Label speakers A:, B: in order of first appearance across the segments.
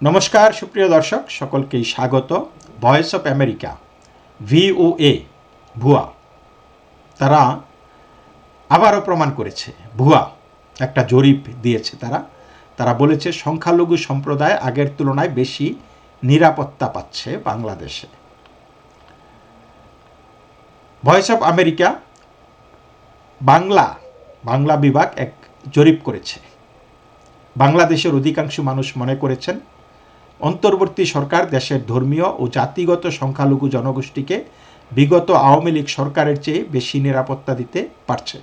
A: নমস্কার, সুপ্রিয় দর্শক, সকলকেই স্বাগত। ভয়েস অফ আমেরিকা ভিওএ ভুয়া। তারা আবারও প্রমাণ করেছে, ভুয়া। একটা জরিপ দিয়েছে তারা। তারা বলেছে, সংখ্যালঘু সম্প্রদায় আগের তুলনায় বেশি নিরাপত্তা পাচ্ছে বাংলাদেশে। Voice of America Bangla Bangla বিভাগ এক জরিপ করেছে। বাংলাদেশের অধিকাংশ মানুষ মনে করেছেন অন্তর্বর্তী সরকার দেশের ধর্মীয় ও জাতিগত সংখ্যালঘু জনগোষ্ঠীকে বিগত আওয়ামী লীগ সরকারের চেয়ে বেশি নিরাপত্তা দিতে পারছে।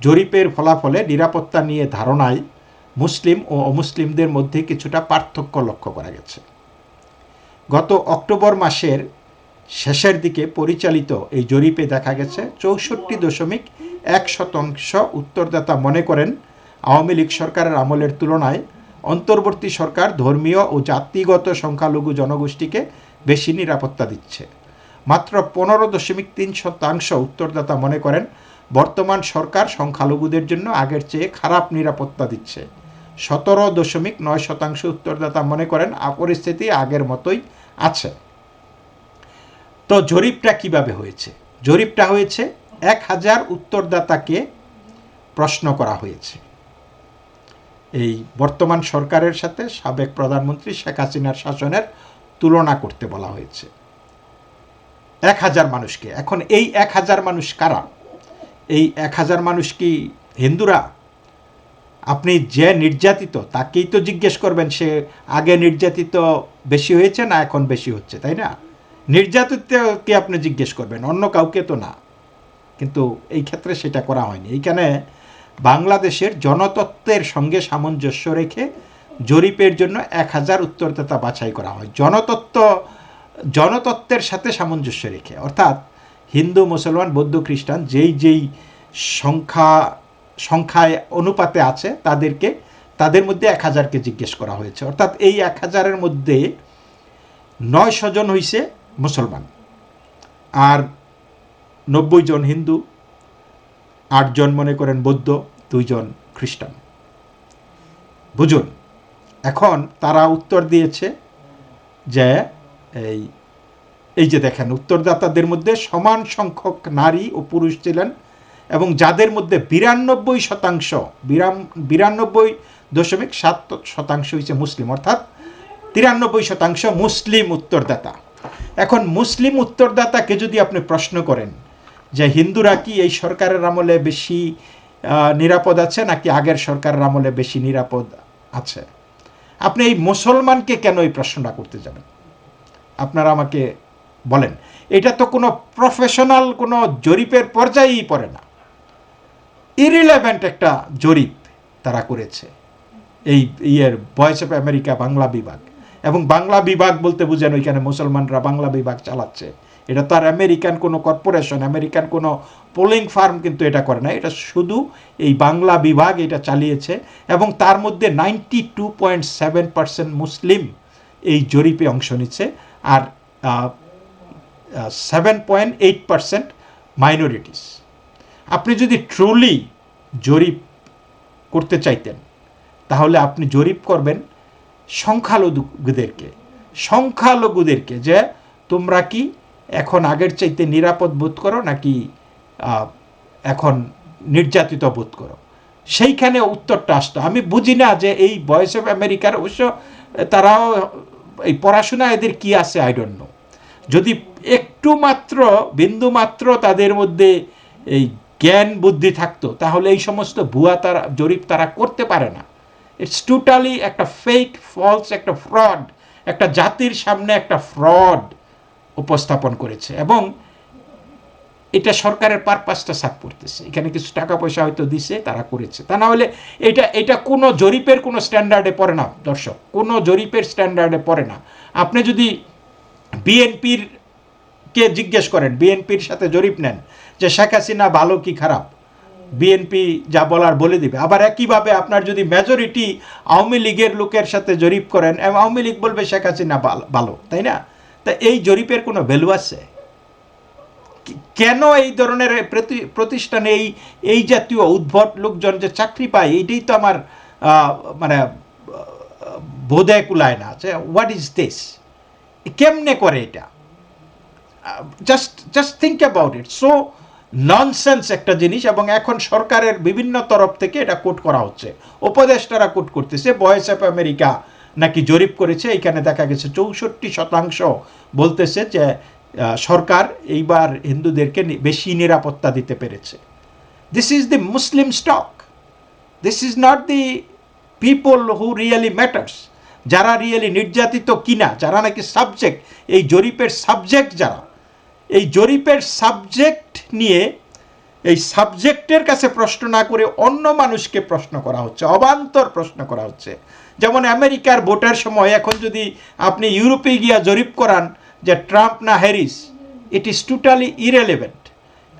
A: জরিপের ফলাফলে নিরাপত্তা নিয়ে ধারণায় মুসলিম ও অমুসলিমদের মধ্যে কিছুটা পার্থক্য লক্ষ্য করা গেছে। গত অক্টোবর মাসের শেষের দিকে পরিচালিত এই জরিপে দেখা গেছে, চৌষট্টি দশমিক এক শতাংশ উত্তরদাতা মনে করেন আওয়ামী লীগ সরকারের আমলের তুলনায় অন্তর্বর্তী সরকার ধর্মীয় ও জাতিগত সংখ্যালঘু জনগোষ্ঠীকে বেশি নিরাপত্তা দিচ্ছে। মাত্র পনেরো দশমিক তিন শতাংশ উত্তরদাতা মনে করেন, বর্তমান সরকার সংখ্যালঘুদের জন্য আগের চেয়ে খারাপ নিরাপত্তা দিচ্ছে। সতেরো দশমিক নয় শতাংশ উত্তরদাতা মনে করেন পরিস্থিতি আগের মতোই আছে। তো জরিপটা কীভাবে হয়েছে? জরিপটা হয়েছে, এক হাজার উত্তরদাতাকে প্রশ্ন করা হয়েছে। এই বর্তমান সরকারের সাথে সাবেক প্রধানমন্ত্রী শেখ হাসিনার শাসনের তুলনা করতে বলা হয়েছে। এক হাজার মানুষকে এখন এই এক হাজার মানুষ কারা? এই এক হাজার মানুষ কি হিন্দুরা? আপনি যে নির্যাতিত, তাকেই তো জিজ্ঞেস করবেন সে আগে নির্যাতিত বেশি হয়েছে না এখন বেশি হচ্ছে, তাই না? নির্যাতিতকে আপনি জিজ্ঞেস করবেন? অন্য কাউকে তো না। কিন্তু এই ক্ষেত্রে সেটা করা হয়নি। এইখানে বাংলাদেশের জনতত্ত্বের সঙ্গে সামঞ্জস্য রেখে জরিপের জন্য এক হাজার উত্তরদাতা বাছাই করা হয়। জনতত্ত্ব, জনতত্ত্বের সাথে সামঞ্জস্য রেখে। অর্থাৎ হিন্দু, মুসলমান, বৌদ্ধ, খ্রিস্টান যেই যেই সংখ্যা, সংখ্যায় অনুপাতে আছে, তাদেরকে, তাদের মধ্যে এক হাজারকে জিজ্ঞেস করা হয়েছে। অর্থাৎ এই এক হাজারের মধ্যে নয়শো জন হইছে মুসলমান। আর নব্বই জন হিন্দু আটজন মনে করেন বৌদ্ধ, দুইজন খ্রিস্টান। বুঝুন, এখন তারা উত্তর দিয়েছে যে এই এই যে দেখেন, উত্তরদাতাদের মধ্যে সমান সংখ্যক নারী ও পুরুষ ছিলেন এবং যাদের মধ্যে বিরানব্বই শতাংশ, বিরাম, বিরানব্বই দশমিক সাত শতাংশ হয়েছে মুসলিম, অর্থাৎ তিরানব্বই শতাংশ মুসলিম উত্তরদাতা। এখন মুসলিম উত্তরদাতাকে যদি আপনি প্রশ্ন করেন যে হিন্দুরা কি এই সরকারের আমলে বেশি নিরাপদ আছে নাকি আগের সরকারের আমলে বেশি নিরাপদ আছে? আপনি এই মুসলমানকে কেন এই প্রশ্নটা করতে যাবেন? আপনারা আমাকে বলেন, এটা তো কোনো প্রফেশনাল কোনো জরিপের পর্যায়েই পড়ে না। ইরিলেভেন্ট একটা জরিপ তারা করেছে এই ইয়ের ভয়েস অফ আমেরিকা বাংলা বিভাগ। এবং বাংলা বিভাগ বলতে বুঝেন ওইখানে মুসলমানরা বাংলা বিভাগ চালাচ্ছে। এটা তো আর আমেরিকান কোনো কর্পোরেশন আমেরিকান কোনো পোলিং ফার্ম কিন্তু এটা করে না। এটা শুধু এই বাংলা বিভাগ এটা চালিয়েছে এবং তার মধ্যে ninety two point seven percent Muslim এই জরিপে অংশ নিচ্ছে আর seven point eight percent minorities আপনি যদি ট্রুলি জরিপ করতে চাইতেন, তাহলে আপনি জরিপ করবেন সংখ্যালঘুদেরকে। সংখ্যালঘুদেরকে যে তোমরা কি এখন আগের চাইতে নিরাপদ বোধ করো নাকি এখন নির্যাতিত বোধ করো? সেইখানে উত্তরটা আসতো। আমি বুঝি না যে এই ভয়েস অফ আমেরিকার অবশ্য, তারাও এই পড়াশোনা এদের কি আছে আই নো যদি একটু মাত্র, বিন্দু মাত্র তাদের মধ্যে এই জ্ঞান বুদ্ধি থাকতো, তাহলে এই সমস্ত ভুয়া তারা, জরিপ তারা করতে পারে না। ইটস টোটালি একটা ফেক ফলস একটা ফ্রড একটা জাতির সামনে একটা ফ্রড উপস্থাপন করেছে এবং এটা সরকারের পারপাসটা সাফ করতেছে। এখানে কিছু টাকা পয়সা হয়তো দিছে, তারা করেছে। তা না হলে এটা এটা কোনো জরিপের কোনো স্ট্যান্ডার্ডে পড়ে না, দর্শক। কোনো জরিপের স্ট্যান্ডার্ডে পড়ে না। আপনি যদি বিএনপির কে জিজ্ঞেস করেন বিএনপির সাথে জরিপ নেন যে শেখ হাসিনা ভালো কি খারাপ? বিএনপি যা বলার বলে দিবে। আবার একইভাবে আপনার যদি মেজরিটি আওয়ামী লীগের লোকের সাথে জরিপ করেন, আওয়ামী লীগ বলবে শেখ হাসিনা ভালো, তাই না? তা এই জরিপের কোনো ভ্যালু আছে? কেন এই ধরনের প্রতিষ্ঠানে এই এই জাতীয় উদ্ভট লোকজন যে চাকরি পায় এইটাই তো আমার মানে বোধে কুলায় না। যে হোয়াট ইজ দিস কেমনে করে এটা? Just just think about it so nonsense একটা জিনিস এবং এখন সরকারের বিভিন্ন তরফ থেকে এটা কোট করা হচ্ছে। উপদেষ্টারা কোট করতেছে ভয়েস অফ আমেরিকা নাকি জরিপ করেছে, এখানে দেখা গেছে চৌষট্টি শতাংশ বলতেছে যে সরকার এইবার হিন্দুদেরকে বেশি নিরাপত্তা দিতে পেরেছে। This is the Muslim stock this is not the people who really matters যারা রিয়েলি নির্যাতিত কিনা, যারা নাকি সাবজেক্ট এই জরিপের সাবজেক্ট যারা, এই জরিপের সাবজেক্ট নিয়ে এই সাবজেক্টের কাছে প্রশ্ন না করে অন্য মানুষকে প্রশ্ন করা হচ্ছে, অবান্তর প্রশ্ন করা হচ্ছে। যেমন আমেরিকার ভোটের সময় এখন যদি আপনি ইউরোপে গিয়া জরিপ করান যে ট্রাম্প না Harris it is totally irrelevant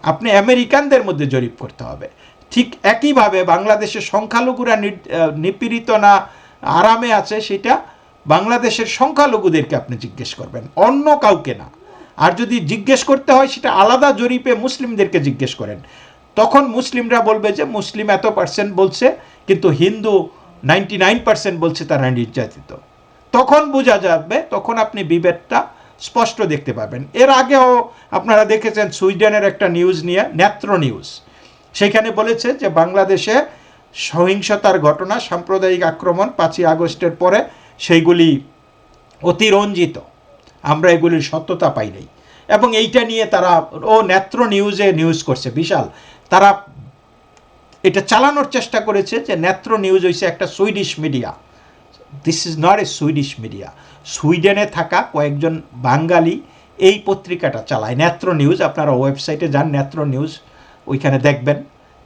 A: আপনি আমেরিকানদের মধ্যে জরিপ করতে হবে। ঠিক একইভাবে বাংলাদেশের সংখ্যালঘুরা নিপীড়িত না আরামে আছে, সেটা বাংলাদেশের সংখ্যালঘুদেরকে আপনি জিজ্ঞেস করবেন, অন্য কাউকে না। আর যদি জিজ্ঞেস করতে হয়, সেটা আলাদা জরিপে মুসলিমদেরকে জিজ্ঞেস করেন। তখন মুসলিমরা বলবে যে, মুসলিম এত পার্সেন্ট বলছে, কিন্তু হিন্দু নাইনটি নাইন পার্সেন্ট বলছে তারা নির্যাতিত। তখন বোঝা যাবে, তখন আপনি বিভেদটা স্পষ্ট দেখতে পাবেন। এর আগেও আপনারা দেখেছেন সুইডেনের একটা নিউজ নিয়ে, নেত্র নিউজ। সেখানে বলেছে যে বাংলাদেশে সহিংসতার ঘটনা, সাম্প্রদায়িক আক্রমণ পাঁচই আগস্টের পরে সেইগুলি অতিরঞ্জিত। আমরা এগুলির সত্যতা পাই নাই। এবং এইটা নিয়ে তারা ও নেত্র নিউজে নিউজ করছে, বিশাল। তারা এটা চালানোর চেষ্টা করেছে যে নেত্র নিউজ হয়েছে একটা Swedish media. This is not a Swedish media সুইডেনে থাকা কয়েকজন বাঙালি এই পত্রিকাটা চালায়। নেত্র নিউজ, আপনারা ওয়েবসাইটে যান, নেত্র নিউজ, ওইখানে দেখবেন।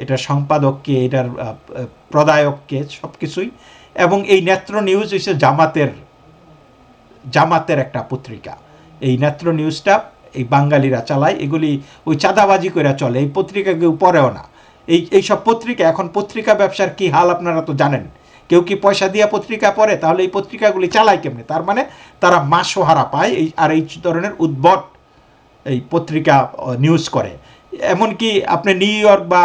A: এটার সম্পাদককে, এটার প্রদায়ককে সব কিছুই এবং এই নেত্র নিউজ হচ্ছে জামাতের জামাতের একটা পত্রিকা। এই নেত্র নিউজটা এই বাঙালিরা চালায়। এগুলি ওই চাঁদাবাজি করে চলে। এই পত্রিকা কেউ পড়েও না। এই এইসব পত্রিকা, এখন পত্রিকা ব্যবসার কি হাল আপনারা তো জানেন। কেউ কি পয়সা দিয়া পত্রিকা পড়ে, তাহলে এই পত্রিকাগুলি চালায় কেমনে? তার মানে তারা মাসোহারা পায় এই, আর এই ধরনের উদ্ভট এই পত্রিকা নিউজ করে। এমনকি আপনি নিউ ইয়র্ক বা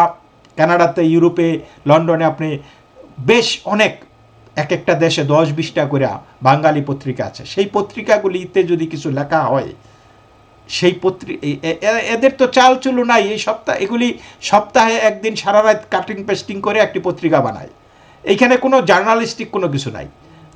A: কানাডাতে, ইউরোপে, লন্ডনে আপনি বেশ অনেক এক একটা দেশে দশ বিশটা করে বাঙালি পত্রিকা আছে। সেই পত্রিকাগুলিতে যদি কিছু লেখা হয় সেই পত্রিকা এদের তো চাল চুলো নাই। এই সপ্তাহ এগুলি সপ্তাহে একদিন সারা রাত কাটিং পেস্টিং করে একটি পত্রিকা বানায়। এইখানে কোনো জার্নালিস্টিক কোনো কিছু নাই।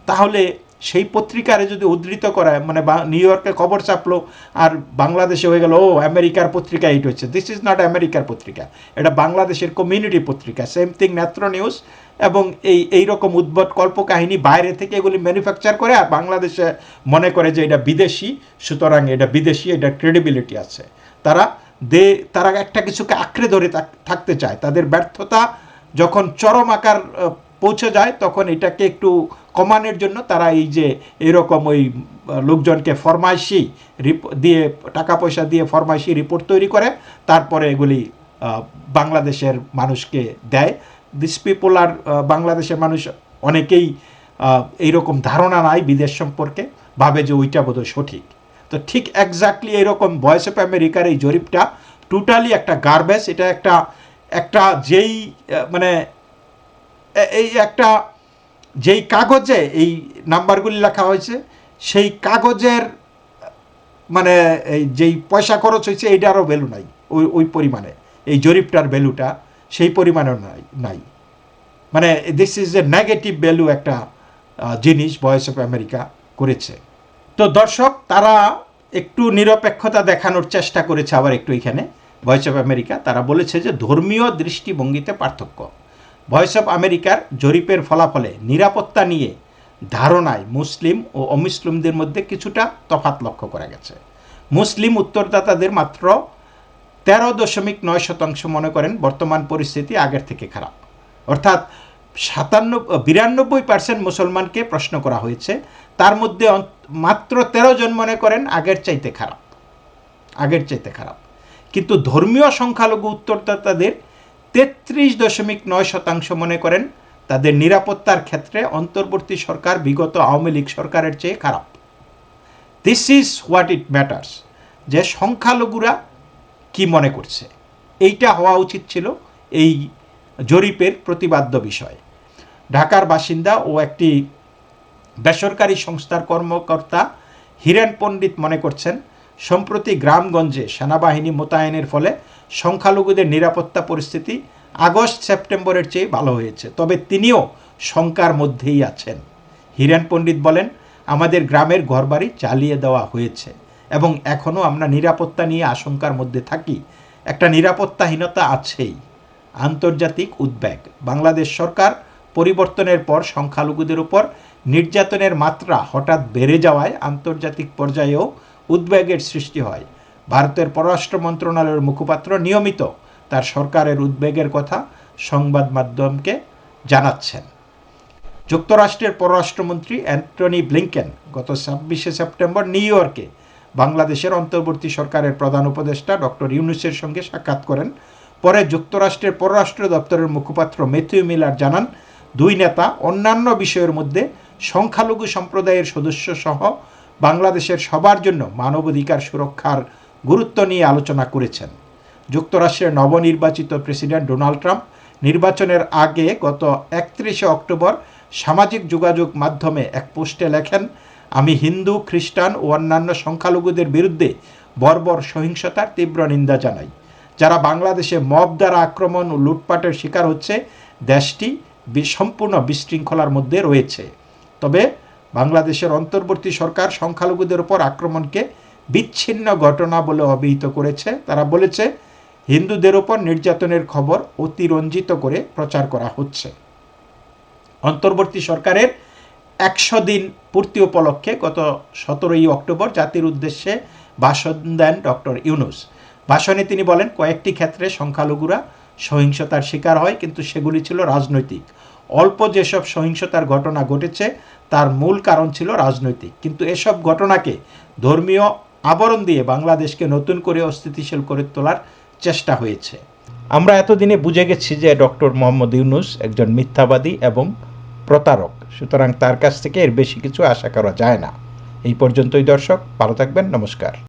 A: তাহলে সেই পত্রিকারে যদি উদ্ধৃত করা মানে নিউ ইয়র্কে খবর চাপলো আর বাংলাদেশে হয়ে গেল, ও, আমেরিকার পত্রিকা এইট হচ্ছে। দিস ইজ নট আমেরিকার পত্রিকা। এটা বাংলাদেশের কমিউনিটি পত্রিকা। সেম থিং নেত্র নিউজ এবং এই এই রকম উদ্ভট কল্পকাহিনী বাইরে থেকে এগুলি ম্যানুফ্যাকচার করে আর বাংলাদেশে মনে করে যে এটা বিদেশি, সুতরাং এটা বিদেশি, এটা ক্রেডিবিলিটি আছে। তারা দে, তারা একটা কিছুকে আঁকড়ে ধরে থাক- থাকতে চায়। তাদের ব্যর্থতা যখন চরম আকার পৌঁছে যায়, তখন এটাকে একটু কমানোর জন্য তারা এই যে এরকম ওই লোকজনকে ফরমাইশি দিয়ে, টাকা পয়সা দিয়ে ফরমাইশি রিপোর্ট তৈরি করে, তারপরে এগুলি বাংলাদেশের মানুষকে দেয়। দিস পিপল আর বাংলাদেশের মানুষ অনেকেই এইরকম ধারণা নাই বিদেশ সম্পর্কে, ভাবে যে ওইটা বোধহয় সঠিক। তো ঠিক এক্স্যাক্টলি এরকম ভয়েস অফ আমেরিকার এই জরিপটা টোটালি একটা গার্বেজ এটা একটা একটা যেই মানে এই একটা যেই কাগজে এই নাম্বারগুলি লেখা হয়েছে, সেই কাগজের মানে এই যেই পয়সা খরচ হয়েছে এইটারও ভ্যালু নাই। ওই ওই পরিমাণে। এই জরিপটার ভ্যালুটা সেই পরিমাণেও নাই নাই। মানে this is a negative value একটা জিনিস ভয়েস অফ আমেরিকা করেছে। তো দর্শক, তারা একটু নিরপেক্ষতা দেখানোর চেষ্টা করেছে আবার একটু এখানে। ভয়েস অফ আমেরিকা তারা বলেছে যে ধর্মীয় দৃষ্টিভঙ্গিতে পার্থক্য। ভয়েস অফ আমেরিকার জরিপের ফলাফলে নিরাপত্তা নিয়ে ধারণায় মুসলিম ও অমুসলিমদের মধ্যে কিছুটা তফাত লক্ষ্য করা গেছে। মুসলিম উত্তরদাতাদের মাত্র তেরো দশমিক নয় শতাংশ মনে করেন বর্তমান পরিস্থিতি আগের থেকে খারাপ। অর্থাৎ সাতান্ন, বিরানব্বই পার্সেন্ট মুসলমানকে প্রশ্ন করা হয়েছে। তার মধ্যে মাত্র তেরো জন মনে করেন আগের চাইতে খারাপ। আগের চাইতে খারাপ। কিন্তু ধর্মীয় সংখ্যালঘু উত্তরদাতাদের তেত্রিশ দশমিক নয় শতাংশ মনে করেন, তাদের নিরাপত্তার ক্ষেত্রে অন্তর্বর্তী সরকার বিগত আওয়ামী লীগ সরকারের চেয়ে খারাপ। This is what it matters যে সংখ্যালঘুরা কি মনে করছে। এইটা হওয়া উচিত ছিল এই জরিপের প্রতিবাদ্য বিষয়। ঢাকার বাসিন্দা ও একটি বেসরকারি সংস্থার কর্মকর্তা হিরেন পণ্ডিত মনে করছেন, সম্প্রতি গ্রামগঞ্জে সেনাবাহিনী মোতায়েনের ফলে সংখ্যালঘুদের নিরাপত্তা পরিস্থিতি আগস্ট সেপ্টেম্বরের চেয়ে ভালো হয়েছে। তবে তিনিও শঙ্কার মধ্যেই আছেন। হিরেন পণ্ডিত বলেন, আমাদের গ্রামের ঘরবাড়ি চালিয়ে দেওয়া হয়েছে এবং এখনও আমরা নিরাপত্তা নিয়ে আশঙ্কার মধ্যে থাকি। একটা নিরাপত্তাহীনতা আছেই। আন্তর্জাতিক উদ্বেগ। বাংলাদেশ সরকার পরিবর্তনের পর সংখ্যালঘুদের উপর নির্যাতনের মাত্রা হঠাৎ বেড়ে যাওয়ায় আন্তর্জাতিক পর্যায়েও উদ্বেগের সৃষ্টি হয়। ভারতের পররাষ্ট্র মন্ত্রণালয়ের মুখপাত্র নিয়মিত তার সরকারের উদ্বেগের কথা সংবাদ মাধ্যমকে জানাচ্ছেন। যুক্তরাষ্ট্রের পররাষ্ট্রমন্ত্রী অ্যান্টনি ব্লিংকেন গত ছাব্বিশে সেপ্টেম্বর নিউ ইয়র্কে বাংলাদেশের অন্তর্বর্তী সরকারের প্রধান উপদেষ্টা ডক্টর ইউনুসের সঙ্গে সাক্ষাৎ করেন। পরে যুক্তরাষ্ট্রের পররাষ্ট্র দপ্তরের মুখপাত্র মেথিউ মিলার জানান, দুই নেতা অন্যান্য বিষয়ের মধ্যে সংখ্যালঘু সম্প্রদায়ের সদস্য সহ বাংলাদেশের সবার জন্য মানবাধিকার সুরক্ষার গুরুত্ব নিয়ে আলোচনা করেছেন। যুক্তরাষ্ট্রের নবনির্বাচিত প্রেসিডেন্ট ডোনাল্ড ট্রাম্প নির্বাচনের আগে গত একত্রিশে অক্টোবর সামাজিক যোগাযোগ মাধ্যমে এক পোস্টে লেখেন, আমি হিন্দু, খ্রিস্টান ও অন্যান্য সংখ্যালঘুদের বিরুদ্ধে বর্বর সহিংসতার তীব্র নিন্দা জানাই। যারা বাংলাদেশে মব দ্বারা আক্রমণ ও লুটপাটের শিকার হচ্ছে, দেশটি সম্পূর্ণ বিশৃঙ্খলার মধ্যে রয়েছে। তবে বাংলাদেশের অন্তর্বর্তী সরকার সংখ্যালঘুদের উপর আক্রমণকে বিচ্ছিন্ন ঘটনা বলে অভিহিত করেছে। তারা বলেছে, হিন্দুদের ওপর নির্যাতনের খবর অতিরঞ্জিত করে প্রচার করা হচ্ছে। অন্তর্বর্তী সরকারের একশো দিন পূর্তি উপলক্ষে গত সতেরোই অক্টোবর জাতির উদ্দেশ্যে ভাষণ দেন ডক্টর ইউনুস। ভাষণে তিনি বলেন, কয়েকটি ক্ষেত্রে সংখ্যালঘুরা সহিংসতার শিকার হয়, কিন্তু সেগুলি ছিল রাজনৈতিক। অল্প যেসব সহিংসতার ঘটনা ঘটেছে, তার মূল কারণ ছিল রাজনৈতিক। কিন্তু এসব ঘটনাকে ধর্মীয় আবরণ দিয়ে বাংলাদেশকে নতুন করে অস্থিতিশীল করে তোলার চেষ্টা হয়েছে। আমরা এতদিনে বুঝে গেছি যে ডক্টর মোহাম্মদ ইউনুস একজন মিথ্যাবাদী এবং প্রতারক। সুতরাং তার কাছ থেকে এর বেশি কিছু আশা করা যায় না। এই পর্যন্তই দর্শক, ভালো থাকবেন, নমস্কার।